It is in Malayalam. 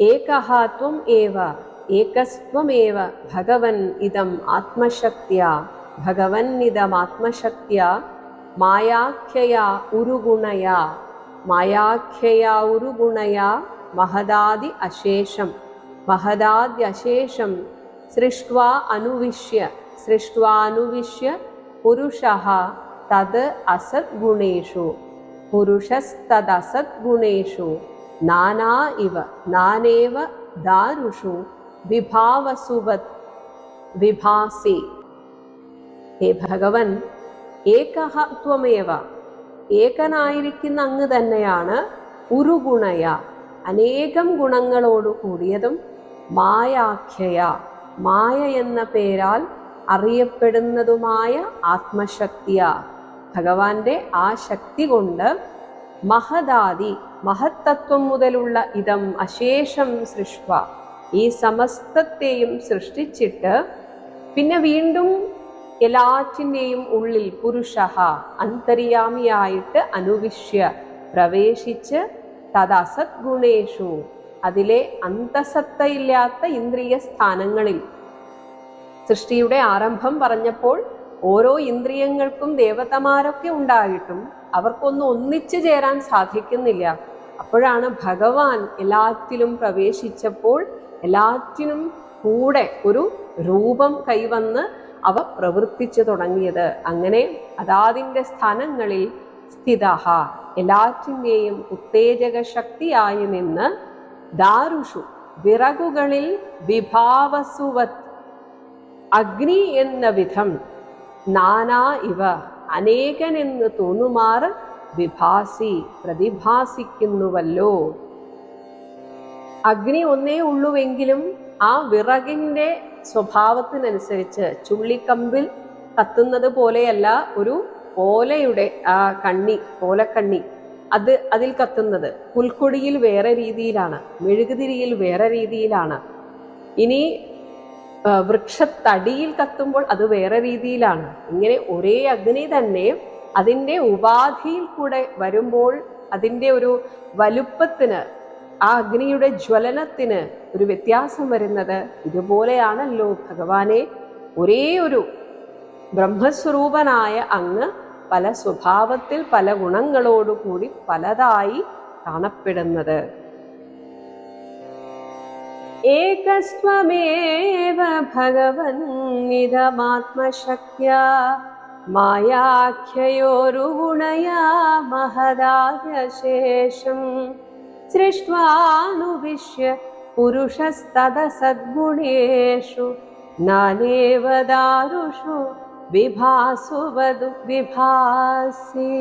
एकः त्वम् एव एकस्त्वमेव भगवन् इदम् आत्मशक्त्या। भगवन्निदमात्मशक्त्या मायाख्यया उरुगुणया। मायाख्यया उरुगुणया महदादि अशेषं महदाद्यशेषं सृष्ट्वा अनुविष्य सृष्ट्वानुविष्य पुरुषः तद् असद्गुणेषु। पुरुषस्तदसद्गुणेषु നാനാ ഇവ നാനേവ ദാരുഷു വിഭാവസുവത് വിഭാസി. ഹേ ഭഗവൻ ഏകഹ ത്വമേവ. ഏകനായിരിക്കുന്ന അങ്ങ് തന്നെയാണ് ഉരുഗുണയ അനേകം ഗുണങ്ങളോട് കൂടിയതും മായാഖ്യയ. മായ എന്ന പേരാൽ അറിയപ്പെടുന്നതുമായ ആത്മശക്തിയ. ഭഗവാന്റെ ആ ശക്തി കൊണ്ട് മഹദാദി മഹത്തത്വം മുതലുള്ള ഇതം അശേഷം സൃഷ്വ. ഈ സമസ്തത്തെയും സൃഷ്ടിച്ചിട്ട് പിന്നെ വീണ്ടും എല്ലാറ്റിന്റെയും ഉള്ളിൽ പുരുഷ അന്തര്യാമിയായിട്ട് അനുവിശ്യ പ്രവേശിച്ച് തദസദ്ഗുണേഷു അതിലെ അന്തസത്തയില്ലാത്ത ഇന്ദ്രിയ സ്ഥാനങ്ങളിൽ. സൃഷ്ടിയുടെ ആരംഭം പറഞ്ഞപ്പോൾ ഓരോ ഇന്ദ്രിയങ്ങൾക്കും ദേവതമാരൊക്കെ ഉണ്ടായിട്ടും അവർക്കൊന്നും ഒന്നിച്ചു ചേരാൻ സാധിക്കുന്നില്ല. അപ്പോഴാണ് ഭഗവാൻ എല്ലാത്തിലും പ്രവേശിച്ചപ്പോൾ എല്ലാറ്റിനും കൂടെ ഒരു രൂപം കൈവന്ന് അവ പ്രവർത്തിച്ചു തുടങ്ങിയത്. അങ്ങനെ അതാതിന്റെ സ്ഥാനങ്ങളിൽ സ്ഥിത എല്ലാറ്റിന്റെയും ഉത്തേജക ശക്തിയായി നിന്ന് ദാരുഷു വിറകുകളിൽ വിഭാവസുവത്. അഗ്നി എന്ന വിധം നാനാ ഇവ അനേകനെന്ന് തോന്നുമാർ വിഭാസി പ്രതിഭാസിക്കുന്നുവല്ലോ. അഗ്നി ഒന്നേ ഉള്ളുവെങ്കിലും ആ വിറകിന്റെ സ്വഭാവത്തിനനുസരിച്ച് ചുള്ളിക്കമ്പിൽ കത്തുന്നത് പോലെയല്ല ഒരു ഓലയുടെ ആ കണ്ണി ഓലക്കണ്ണി അത് അതിൽ കത്തുന്നത്. പുൽക്കൊടിയിൽ വേറെ രീതിയിലാണ് മെഴുകുതിരിയിൽ വേറെ രീതിയിലാണ്. ഇനി വൃക്ഷത്തടിയിൽ കത്തുമ്പോൾ അത് വേറെ രീതിയിലാണ്. ഇങ്ങനെ ഒരേ അഗ്നി തന്നെ അതിന്റെ ഉപാധിയിൽ കൂടെ വരുമ്പോൾ അതിന്റെ ഒരു വലുപ്പത്തിന് ആ അഗ്നിയുടെ ജ്വലനത്തിന് ഒരു വ്യത്യാസം വരുന്നത് ഇതുപോലെയാണല്ലോ ഭഗവാനെ. ഒരേ ഒരു ബ്രഹ്മസ്വരൂപനായ അങ്ങ് പല സ്വഭാവത്തിൽ പല ഗുണങ്ങളോടുകൂടി പലതായി കാണപ്പെടുന്നത്. एकस्वमेव भगवन्निधमात्मशक्त्या मायाख्ययोरुगुणया महदायशेषम् सृष्ट्वानुविश्य पुरुषस्तदसद्गुणेषु नानेव दारुषु विभासु वदु विभासि।